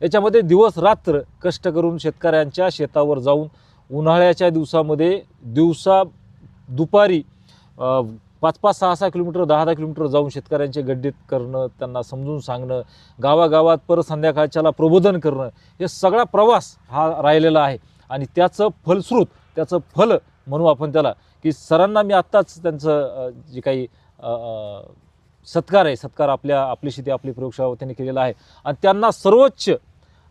याच्यामध्ये दिवस रात्र कष्ट करून शेतकऱ्यांच्या शेतावर जाऊन उन्हाळ्याच्या दिवसामध्ये दिवसा दुपारी पाच पाच सहा सहा किलोमीटर दहा दहा किलोमीटर जाऊन शेतकऱ्यांचे गड्डीत करणं त्यांना समजून सांगणं गावागावात परत संध्याकाळच्याला प्रबोधन करणं हे सगळा प्रवास हा राहिलेला आहे. आणि त्याचं फलश्रुत त्याचं फल म्हणू आपण त्याला की सरांना मी आत्ताच त्यांचं जे काही सत्कार आहे सत्कार आपल्या आपली शेती आपली प्रयोगशाळा त्यांनी केलेला आहे. आणि त्यांना सर्वोच्च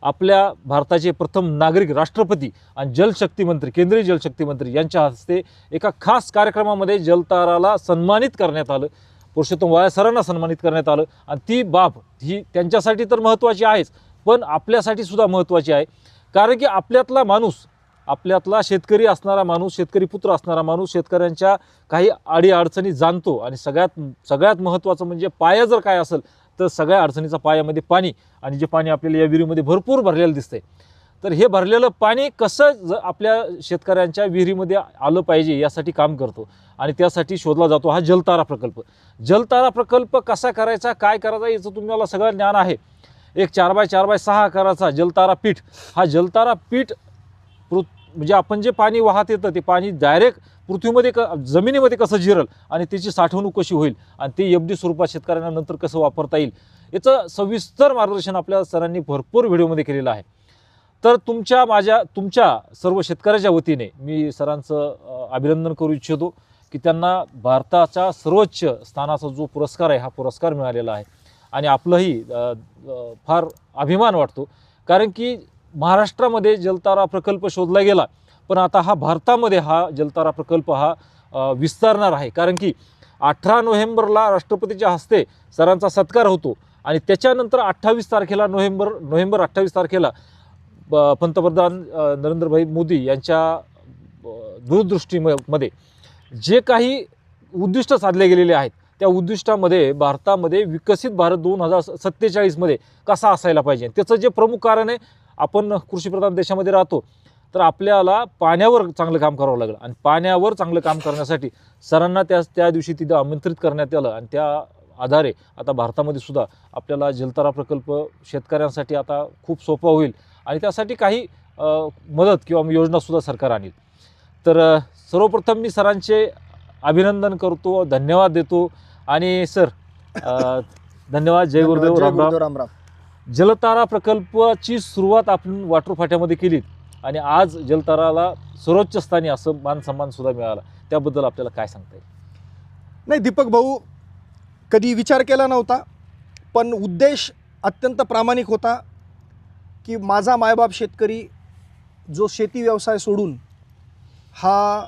आपल्या भारताचे प्रथम नागरिक राष्ट्रपती आणि जलशक्ती मंत्री केंद्रीय जलशक्ती मंत्री यांच्या हस्ते एका खास कार्यक्रमामध्ये जलताराला सन्मानित करण्यात आलं. पुरुषोत्तम वाया सरांना सन्मानित करण्यात आलं. आणि ती बाब ही त्यांच्यासाठी तर महत्त्वाची आहेच पण आपल्यासाठी सुद्धा महत्त्वाची आहे. कारण की आपल्यातला माणूस आपल्यातला शेतकरी असणारा माणूस शेतकरी पुत्र असणारा माणूस शेतकऱ्यांच्या काही अडीअडचणी जाणतो आणि सगळ्यात सगळ्यात महत्त्वाचं म्हणजे पाया जर काय असेल तर सगळ्या अडचणीचा पायामध्ये पाणी आणि जे पाणी आपल्याला या विहिरीमध्ये भरपूर भरलेलं दिसतंय. तर हे भरलेलं पाणी कसं ज आपल्या शेतकऱ्यांच्या विहिरीमध्ये आलं पाहिजे यासाठी काम करतो आणि त्यासाठी शोधला जातो हा जलतारा प्रकल्प. जलतारा प्रकल्प कसा करायचा काय करायचा याचं तुम्हाला सगळं ज्ञान आहे. एक चार बाय चार बाय सहा आकाराचा जलतारा पीठ. हा जलतारा पीठ म्हणजे आपण जे पाणी वाहत येतं ते पाणी डायरेक्ट पृथ्वीमध्ये क जमिनीमध्ये कसं जिरल आणि त्याची साठवणूक कशी होईल आणि ते एफडी स्वरूपात शेतकऱ्यांना नंतर कसं वापरता येईल याचं सविस्तर मार्गदर्शन आपल्या सरांनी भरपूर व्हिडिओमध्ये केलेलं आहे. तर तुमच्या माझ्या तुमच्या सर्व शेतकऱ्याच्या वतीने मी सरांचं अभिनंदन करू इच्छितो की त्यांना भारताच्या सर्वोच्च स्थानाचा जो पुरस्कार आहे हा पुरस्कार मिळालेला आहे. आणि आपलंही फार अभिमान वाटतो. कारण की महाराष्ट्रामध्ये जलतारा प्रकल्प शोधला गेला पण आता हा भारतामध्ये हा जलतारा प्रकल्प हा विस्तारणार आहे. कारण की अठरा नोव्हेंबरला राष्ट्रपतीच्या हस्ते सरांचा सत्कार होतो आणि त्याच्यानंतर अठ्ठावीस तारखेला नोव्हेंबर नोव्हेंबर अठ्ठावीस तारखेला पंतप्रधान नरेंद्रभाई मोदी यांच्या दूरदृष्टीमध्ये जे काही उद्दिष्ट साधले गेलेले आहेत त्या उद्दिष्टामध्ये भारतामध्ये विकसित भारत दोन हजार सत्तेचाळीसमध्ये कसा असायला पाहिजे? त्याचं जे प्रमुख कारण आहे आपण कृषीप्रधान देशामध्ये राहतो तर आपल्याला पाण्यावर चांगलं काम करावं लागलं. आणि पाण्यावर चांगलं काम करण्यासाठी सरांना त्या त्या दिवशी तिथं आमंत्रित करण्यात आलं. आणि त्या आधारे आता भारतामध्ये सुद्धा आपल्याला जलतारा प्रकल्प शेतकऱ्यांसाठी आता खूप सोपा होईल. आणि त्यासाठी काही मदत किंवा योजनासुद्धा सरकार आणील. तर सर्वप्रथम मी सरांचे अभिनंदन करतो धन्यवाद देतो. आणि सर धन्यवाद. जय गुरुदेव. जय जलतारा प्रकल्पाची सुरुवात आपण वाटर फाट्यामध्ये केली. आणि आज जलताराला सर्वोच्च स्थानी असं मान मिळाला. त्याबद्दल आपल्याला काय सांगता येईल? नाही दीपक भाऊ कधी विचार केला नव्हता पण उद्देश अत्यंत प्रामाणिक होता की माझा मायबाप शेतकरी जो शेती व्यवसाय सोडून हा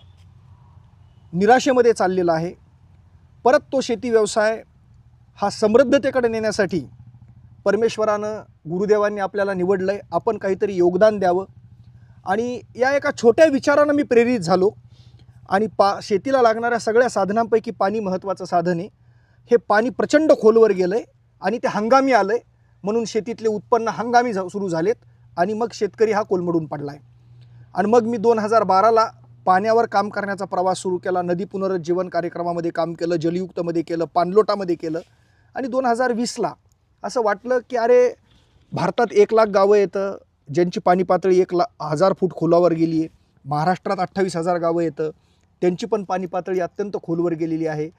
निराशेमध्ये चाललेला आहे परत तो शेती व्यवसाय हा समृद्धतेकडे नेण्यासाठी परमेश्वरानं गुरुदेवांनी आपल्याला निवडलं आहे आपण काहीतरी योगदान द्यावं. आणि या एका छोट्या विचारानं मी प्रेरित झालो. आणि पा शेतीला लागणाऱ्या सगळ्या साधनांपैकी पाणी महत्त्वाचं साधन आहे. हे पाणी प्रचंड खोलवर गेलं आहे आणि ते हंगामी आलं आहे म्हणून शेतीतले उत्पन्न हंगामी झा सुरू झालेत आणि मग शेतकरी हा कोलमडून पडला आहे आणि मग मी दोन हजार बाराला पाण्यावर काम करण्याचा प्रवास सुरू केला. नदी पुनरुज्जीवन कार्यक्रमामध्ये काम केलं जलयुक्तमध्ये केलं पाणलोटामध्ये केलं. आणि दोन हजार वीसला असं वाटलं की अरे भारतात एक लाख गावं येतं ज्यांची पाणी पातळी एक ला हजार फूट खोलावर गेली आहे. महाराष्ट्रात अठ्ठावीस हजार गावं येतं त्यांची पण पाणी पातळी अत्यंत खोलवर गेलेली आहे.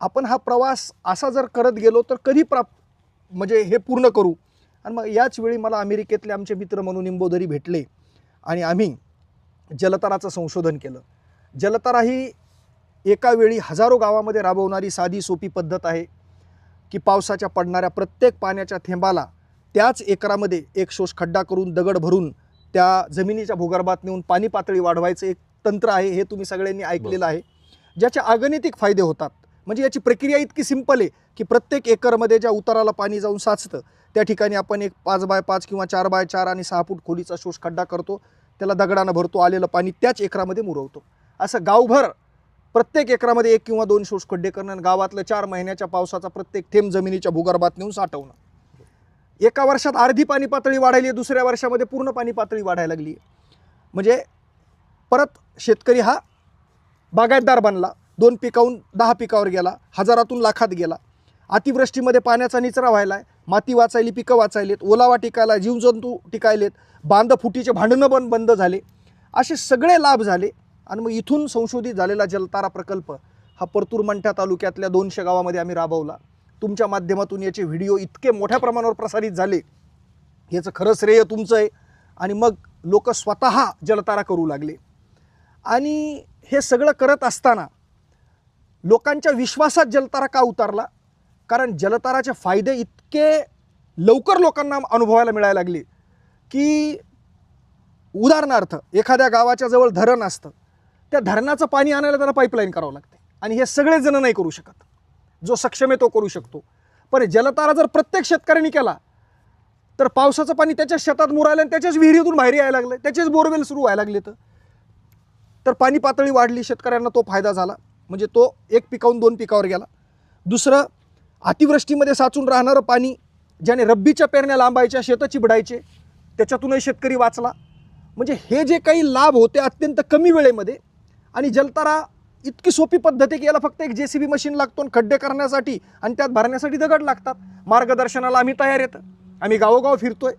आपण हा प्रवास असा जर करत गेलो तर कधी प्राप म्हणजे हे पूर्ण करू? आणि मग याच वेळी मला अमेरिकेतले आमचे मित्र म्हणून निंबोदरी भेटले आणि आम्ही जलताराचं संशोधन केलं. जलतारा ही एका वेळी हजारो गावामध्ये राबवणारी साधी सोपी पद्धत आहे. की पावसाच्या पडणाऱ्या प्रत्येक पाण्याच्या थेंबाला त्याच एकरामध्ये एक शोष खड्डा करून दगड भरून त्या जमिनीच्या भूगर्भात नेऊन पाणी पातळी वाढवायचं एक तंत्र आहे हे तुम्ही सगळ्यांनी ऐकलेलं आहे. ज्याचे अगणितिक फायदे होतात. म्हणजे याची प्रक्रिया इतकी सिंपल आहे की प्रत्येक एकरमध्ये ज्या उताराला पाणी जाऊन साचतं त्या ठिकाणी आपण एक पाच बाय पाच किंवा चार बाय चार आणि सहा फूट खोलीचा शोष खड्डा करतो त्याला दगडानं भरतो आलेलं पाणी त्याच एकरामध्ये मुरवतो. असं गावभर प्रत्येक एकरामध्ये एक किंवा दोन शोष खड्डे करणं आणि गावातलं चार महिन्याच्या पावसाचा प्रत्येक थेंब जमिनीच्या भूगर्भात नेऊन साठवणं. एका वर्षात अर्धी पाणी पातळी वाढायली आहे, दुसऱ्या वर्षामध्ये पूर्ण पाणी पातळी वाढायला लागली आहे. म्हणजे परत शेतकरी हा बागायतदार बनला दोन पिकाहून दहा पिकावर गेला हजारातून लाखात गेला. अतिवृष्टीमध्ये पाण्याचा निचरा व्हायला आहे माती वाचायली पिकं वाचायलेत ओलावा टिकायला जीवजंतू टिकायलेत बांध फुटीचे भांडणं पण बंद झाले. असे सगळे लाभ झाले. आणि मग इथून संशोधित झालेला जलतारा प्रकल्प हा परतूर मंठ्या तालुक्यातल्या दोनशे गावामध्ये आम्ही राबवला. तुमच्या माध्यमातून याचे व्हिडिओ इतके मोठ्या प्रमाणावर प्रसारित झाले. याचं खरं श्रेय तुमचं आहे. आणि मग लोक स्वतः जलतारा करू लागले. आणि हे सगळं करत असताना लोकांच्या विश्वासात जलतारा का उतारला? कारण जलताराचे फायदे इतके लवकर लोकांना अनुभवायला मिळायला लागले की उदाहरणार्थ एखाद्या गावाच्या जवळ धरण असतं. त्या धरणाचं पाणी आणायला त्याला पाईपलाईन करावं लागते. आणि हे सगळेजण नाही करू शकत. जो सक्षम आहे तो करू शकतो. पण जलतारा जर प्रत्येक शेतकऱ्यांनी केला तर पावसाचं पाणी त्याच्याच शेतात मुरायला आणि त्याच्याच विहिरीतून बाहेर यायला लागलं त्याचेच बोरवेल सुरू व्हायला लागले तर. तर पाणी पातळी वाढली शेतकऱ्यांना तो फायदा झाला. म्हणजे तो एक पिकाहून दोन पिकावर गेला. दुसरं अतिवृष्टीमध्ये साचून राहणारं पाणी ज्याने रब्बीच्या पेरण्या लांबायच्या शेतं चिबडायचे त्याच्यातूनही शेतकरी वाचला. म्हणजे हे जे काही लाभ होते अत्यंत कमी वेळेमध्ये आणि जलतारा इतकी सोपी पद्धत आहे की याला फक्त एक जे सी बी मशीन लागतो आणि खड्डे करण्यासाठी आणि त्यात भरण्यासाठी दगड लागतात. मार्गदर्शनाला आम्ही तयार येतं आम्ही गावोगाव फिरतोय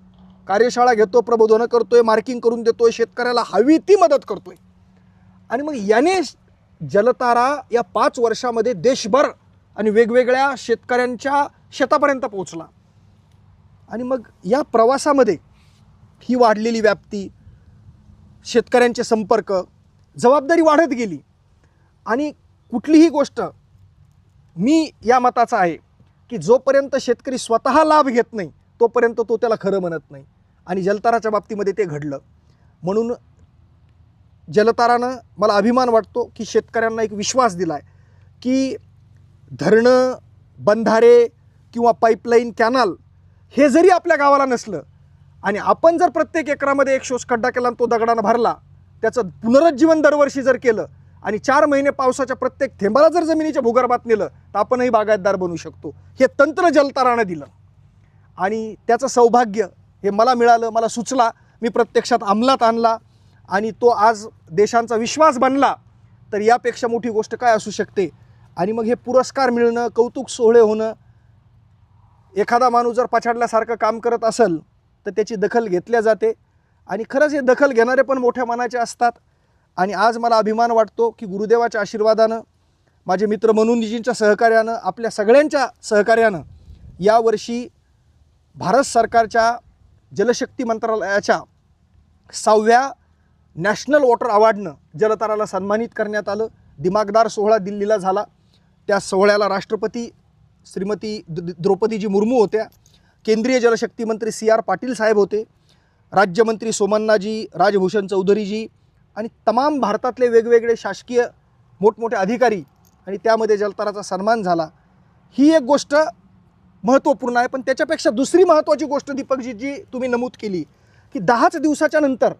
कार्यशाळा घेतो प्रबोधनं करतोय मार्किंग करून देतोय शेतकऱ्याला हवी ती मदत करतोय. आणि मग याने जलतारा या पाच वर्षामध्ये देशभर आणि वेगवेगळ्या शेतकऱ्यांच्या शेतापर्यंत पोहोचला. आणि मग या प्रवासामध्ये ही वाढलेली व्याप्ती शेतकऱ्यांचे संपर्क जबाबदारी वाढत गेली. आणि कुठलीही गोष्ट मी या मताचा आहे की जोपर्यंत शेतकरी स्वतः लाभ घेत नाही तोपर्यंत तो त्याला खरं म्हणत नाही. आणि जलताराच्या बाबतीमध्ये ते घडलं. म्हणून जलतारानं मला अभिमान वाटतो की शेतकऱ्यांना एक विश्वास दिला आहे की धरणं बंधारे किंवा पाईपलाईन कॅनल हे जरी आपल्या गावाला नसलं आणि आपण जर प्रत्येक एकरामध्ये एक शोष खड्डा केला आणि तो दगडानं भरला त्याचं पुनरुज्जीवन दरवर्षी जर केलं आणि चार महिने पावसाच्या प्रत्येक थेंबाला जर जमिनीच्या भूगर्भात नेलं तर आपणही बागायतदार बनू शकतो. हे तंत्र जलतारानं दिलं. आणि त्याचं सौभाग्य हे मला मिळालं मला सुचला मी प्रत्यक्षात अंमलात आणला आणि तो आज देशांचा विश्वास बनला तर यापेक्षा मोठी गोष्ट काय असू शकते? आणि मग हे पुरस्कार मिळणं कौतुक सोहळे होणं एखादा माणूस जर पछाडल्यासारखं काम करत असेल तर त्याची दखल घेतल्या जाते. आणि खरंच हे दखल घेणारे पण मोठ्या मनाचे असतात. आणि आज मला अभिमान वाटतो की गुरुदेवाच्या आशीर्वादानं माझे मित्र मनुनीजींच्या सहकार्यानं आपल्या सगळ्यांच्या सहकार्यानं यावर्षी भारत सरकारच्या जलशक्ती मंत्रालयाच्या सहाव्या नॅशनल वॉटर अवॉर्डनं जलताराला सन्मानित करण्यात आलं. दिमागदार सोहळा दिल्लीला झाला. त्या सोहळ्याला राष्ट्रपती श्रीमती द- द्रौपदीजी मुर्मू होत्या. केंद्रीय जलशक्ती मंत्री सी आर पाटील साहेब होते. राज्यमंत्री सोमन्नाजी राजभूषण चौधरीजी आणि तमाम भारतातले वेगवेगळे शासकीय मोठमोठे अधिकारी आणि त्यामध्ये जलताराचा सन्मान झाला. ही एक गोष्ट महत्त्वपूर्ण आहे पण त्याच्यापेक्षा दुसरी महत्त्वाची गोष्ट दीपकजी जी तुम्ही नमूद केली की दहाच दिवसाच्या नंतर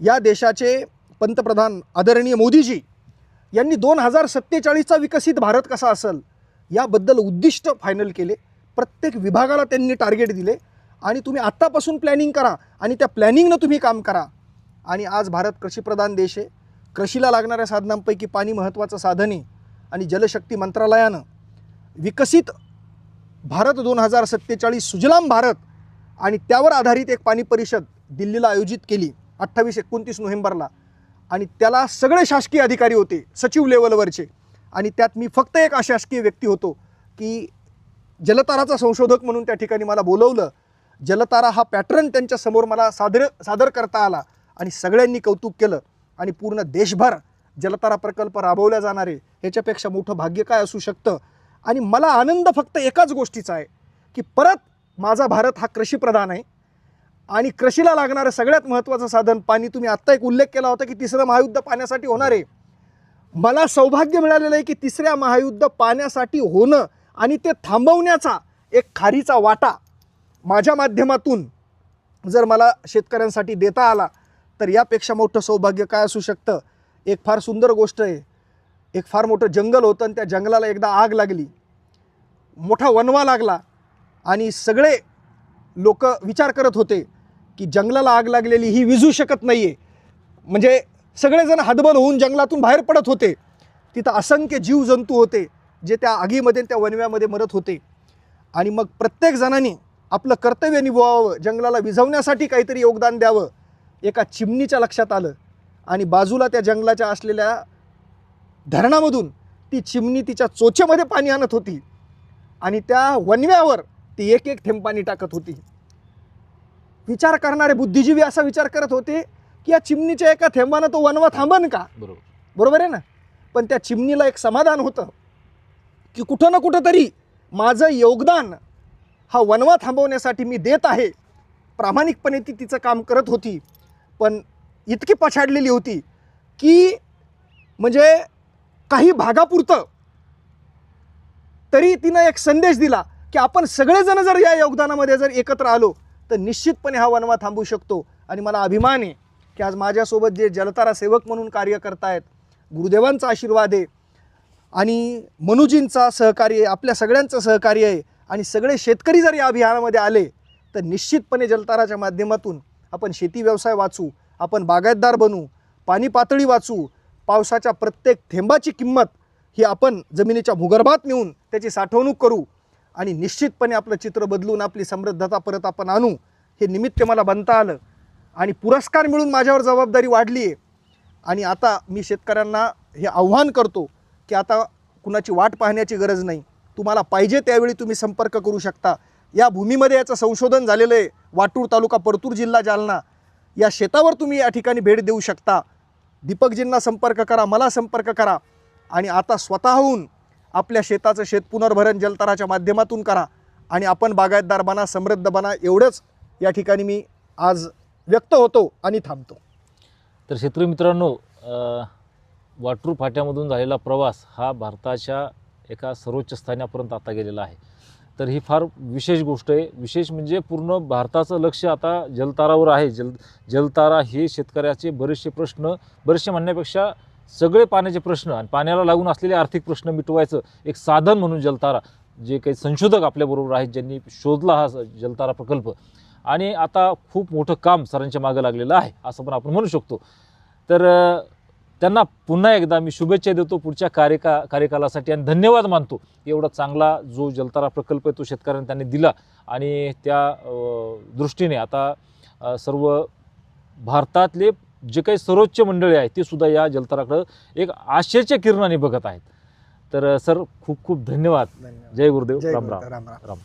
या देशाचे पंतप्रधान आदरणीय मोदीजी यांनी दोन हजार सत्तेचाळीसचा विकसित भारत कसा असेल याबद्दल उद्दिष्ट फायनल केले. प्रत्येक विभागाला त्यांनी टार्गेट दिले. आणि तुम्ही आत्तापासून प्लॅनिंग करा आणि त्या प्लॅनिंगनं तुम्ही काम करा. आणि आज भारत कृषीप्रधान देश आहे. कृषीला लागणाऱ्या साधनांपैकी पाणी महत्त्वाचं साधन आहे. आणि जलशक्ती मंत्रालयानं विकसित भारत दोन हजार सत्तेचाळीस सुजलाम भारत आणि त्यावर आधारित एक पाणी परिषद दिल्लीला आयोजित केली अठ्ठावीस एकोणतीस नोव्हेंबरला. आणि त्याला सगळे शासकीय अधिकारी होते सचिव लेवलवरचे. आणि त्यात मी फक्त एक अशासकीय व्यक्ती होतो की जलताराचा संशोधक म्हणून त्या ठिकाणी मला बोलवलं. जलतारा हा पॅटर्न त्यांच्यासमोर मला सादर सादर करता आला आणि सगळ्यांनी कौतुक केलं आणि पूर्ण देशभर जलतारा प्रकल्प राबवल्या जाणारे ह्याच्यापेक्षा मोठं भाग्य काय असू शकतं? आणि मला आनंद फक्त एकाच गोष्टीचा आहे की परत माझा भारत हा कृषीप्रधान आहे. आणि कृषीला लागणारं सगळ्यात महत्त्वाचं साधन पाणी तुम्ही आत्ता एक उल्लेख केला होता की तिसरं महायुद्ध पाण्यासाठी होणार आहे. मला सौभाग्य मिळालेलं आहे की तिसऱ्या महायुद्ध पाण्यासाठी होणं आणि ते थांबवण्याचा एक खारीचा वाटा माझ्या माध्यमातून जर मला शेतकऱ्यांसाठी देता आला तर यापेक्षा मोठं सौभाग्य काय असू शकतं? एक फार सुंदर गोष्ट आहे. एक फार मोठं जंगल होतं आणि त्या जंगलाला एकदा आग लागली. मोठा वनवा लागला आणि सगळे लोक विचार करत होते की जंगलाला आग लागलेली ही विजू शकत नाही आहे म्हणजे सगळेजण हदबल होऊन जंगलातून बाहेर पडत होते. तिथं असंख्य जीवजंतू होते जे त्या आगीमध्ये त्या वनव्यामध्ये मरत होते. आणि मग प्रत्येक जणांनी आपलं कर्तव्य निभवावं जंगलाला विझवण्यासाठी काहीतरी योगदान द्यावं एका चिमणीच्या लक्षात आलं. आणि बाजूला त्या जंगलाच्या असलेल्या धरणामधून ती चिमणी तिच्या चोचेमध्ये पाणी आणत होती. आणि त्या वनव्यावर ती एक एक थेंब पाणी टाकत होती. विचार करणारे बुद्धिजीवी असा विचार करत होते की या चिमणीच्या एका थेंबानं तो वनवा थांबन का? बरोबर. बरोबर आहे ना? पण त्या चिमणीला एक समाधान होतं की कुठं ना कुठं तरी माझं योगदान हा वनवा थांबवण्यासाठी मी देत आहे. प्रामाणिकपणे ती तिचं काम करत होती. पण इतकी पछाडलेली होती की म्हणजे काही भागापुरतं तरी तिनं एक संदेश दिला की आपण सगळेजण जर या योगदानामध्ये जर एकत्र आलो तर निश्चितपणे हा वनवा थांबू शकतो. आणि मला अभिमान आहे की आज माझ्यासोबत जे जलतारा सेवक म्हणून कार्य करतायत गुरुदेवांचा आशीर्वाद आहे आणि मनुजींचा सहकार्य आहे आपल्या सगळ्यांचं सहकार्य आहे. आणि सगळे शेतकरी जर या अभियानामध्ये आले तर निश्चितपणे जलताराच्या माध्यमातून आपण शेती व्यवसाय वाचू आपण बागायतदार बनू पाणी पातळी वाचू पावसाच्या प्रत्येक थेंबाची किंमत ही आपण जमिनीच्या भूगर्भात नेऊन त्याची साठवणूक करू आणि निश्चितपणे आपलं चित्र बदलून आपली समृद्धता परत आपण आणू हे निमित्त मला बनता आलं. आणि पुरस्कार मिळून माझ्यावर जबाबदारी वाढली आहे. आणि आता मी शेतकऱ्यांना हे आव्हान करतो की आता कुणाची वाट पाहण्याची गरज नाही. तुम्हाला पाहिजे त्यावेळी तुम्ही संपर्क करू शकता. या भूमीमध्ये याचं संशोधन झालेलं आहे. वाटूर तालुका परतूर जिल्हा जालना. या शेतावर तुम्ही या ठिकाणी भेट देऊ शकता. दीपकजींना संपर्क करा मला संपर्क करा. आणि आता स्वतःहून आपल्या शेताचं शेत पुनर्भरण जलतराच्या माध्यमातून करा. आणि आपण बागायतदार बना समृद्ध बना एवढंच या ठिकाणी मी आज व्यक्त होतो आणि थांबतो. तर शेतकरी मित्रांनो वाटूर फाट्यामधून झालेला प्रवास हा भारताच्या एका सर्वोच्च स्थानापर्यंत आता गेलेला आहे. तर ही फार विशेष गोष्ट आहे. विशेष म्हणजे पूर्ण भारताचं लक्ष आता जलतारावर आहे. जल जलतारा हे शेतकऱ्याचे बरेचसे प्रश्न बरेचसे म्हणण्यापेक्षा सगळे पाण्याचे प्रश्न आणि पाण्याला लागून असलेले आर्थिक प्रश्न मिटवायचं एक साधन म्हणून जलतारा जे काही संशोधक आपल्याबरोबर आहेत ज्यांनी शोधला हा स- जलतारा प्रकल्प. आणि आता खूप मोठं काम सरांच्या मागं लागलेलं आहे असं पण आपण म्हणू शकतो. तर त्यांना पुन्हा एकदा मी शुभेच्छा देतो पुढच्या कार्यका कार्यकालासाठी आणि धन्यवाद मानतो. एवढा चांगला जो जलतारा प्रकल्प आहे तो शेतकऱ्यांना त्यांनी दिला आणि त्या दृष्टीने आता सर्व भारतातले जे काही सर्वोच्च मंडळी आहेत ते सुद्धा या जलताराकडं एक आशेच्या किरणाने बघत आहेत. तर सर खूप खूप धन्यवाद. जय गुरुदेव. राम राम. राम राम.